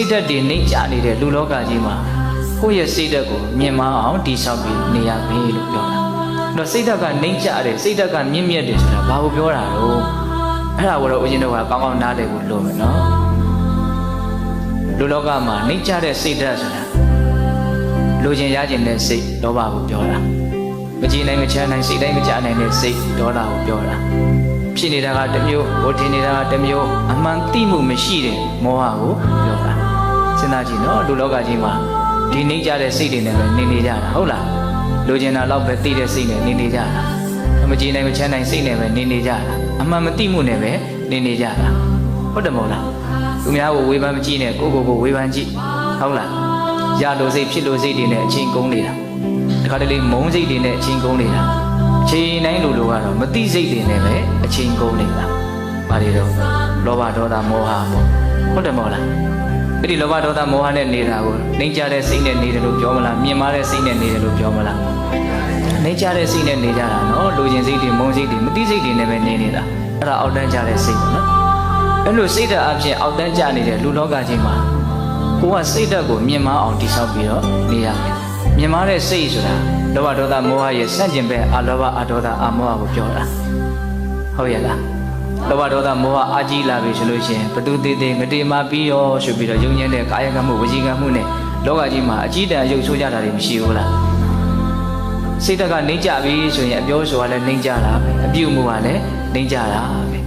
စိတ်ဓာတ်တွေနှိမ့်ချနေတဲ့လူလောကကြီးမှာကိုယ့်ရဲ့စိတ်ဓာတ်ကိုမြင်မအောင်တည်ဆောက်ပြီးနေရပြီလို့ပြောတာအဲ့တော့စိတ်ဓာတ်ကနှိမ့်ချတယ်စိတ်ဓာတ်ကမြင့်မြတ်တယ်ဆိုတာဘာကိုပြောတာတော့အဲ့ဒါကိုတော့ဦးဇင်းတို့ကကောင်းကောင်းနားလည်ဖို့လိုမယ်နော်လူလောကမှာနှိမ့်ချတဲ့စိတ်ဓာတ်ဆိုတာလူချင်းရခြင်းတဲ့စိတ်လောဘကိုပြောတာမကြည်နိုင်မချမ်းနိုင်စိတ်တိုင်းမကြနိုင်တဲ့စိတ်ဒေါသကိုပြောတာဖြစ်နေတာကတစ်မျိုးဟိုထင်နေတာကတစ်မျိုးအမှန်သိမှုမရှိတဲ့မောဟကိုပြောတာ စဉ်းစားကြည့်နော်လူလောကကြီးမှာဒီနှိမ့်ချတဲ့စိတ်တွေနဲ့ပဲနေနေကြတာဟုတ်လားလူကျင်တာတော့ပဲသိတဲ့စိတ်နဲ့နေနေကြတာမကြည်နိုင်မချမ်းနိုင်စိတ်နဲ့ပဲနေနေကြတာအမှန်မသိမှုနဲ့ပဲနေနေကြတာဟုတ်တယ်မဟုတ်လားသူများကိုဝေဖန်မကြည့်နဲ့ကိုယ့်ကိုယ်ကိုဝေဖန်ကြည့်ဟုတ်လားရလို့စိတ်ဖြစ်လို့စိတ်တွေနဲ့အချင်းကုန်နေတာတခါတလေမုန်းစိတ်တွေနဲ့အချင်းကုန်နေတာအချိန်တိုင်းလူလိုကတော့မသိစိတ်တွေနဲ့ပဲအချင်းကုန်နေတာဘာတွေတော့လောဘဒေါသမောဟပေါ့ဟုတ်တယ်မဟုတ်လား အဲ့ဒီလောဘဒေါသမောဟနဲ့နေတာကိုနှိမ့်ကြတဲ့စိတ်နဲ့နေတယ်လို့ပြောမလားမြင်မာတဲ့စိတ်နဲ့နေတယ်လို့ပြောမလားနှိမ့်ကြတဲ့စိတ်နဲ့နေကြတာနော်လူချင်းစိတ်တွေမုန်းစိတ်တွေမသိစိတ်တွေနဲ့ပဲနေနေတာအဲ့ဒါအောက်တန်းကြတဲ့စိတ်ပေါ့နော်အဲ့လိုစိတ်ဓာတ်အပြင်အောက်တန်းကြနေတဲ့လူလောကကြီးမှာကိုကစိတ်ဓာတ်ကိုမြင်မာအောင်တည်ဆောက်ပြီးတော့နေရမယ်မြင်မာတဲ့စိတ်ဆိုတာလောဘဒေါသမောဟရဲ့ဆန့်ကျင်ဘက်အလောဘအဒေါသအမောဟကိုပြောတာဟုတ်ရဲ့လား လောဘဒေါသမောဟအာကြီးလာပြီဆိုလို့ရှိရင်ဘသူသေးသေးငတေမာပြီးရောဆိုပြီးတော့ယုံညံ့တဲ့ကာယကံမှုဝစီကံမှုနဲ့လောကကြီးမှာအကြီးတန်းရုပ်ဆိုးကြတာတွေမရှိဘူးလားစိတ်ဓာတ်ကနေကြပြီဆိုရင်အပြောဆိုတာလည်းနေကြတာပဲအပြုမှုကလည်းနေကြတာပဲ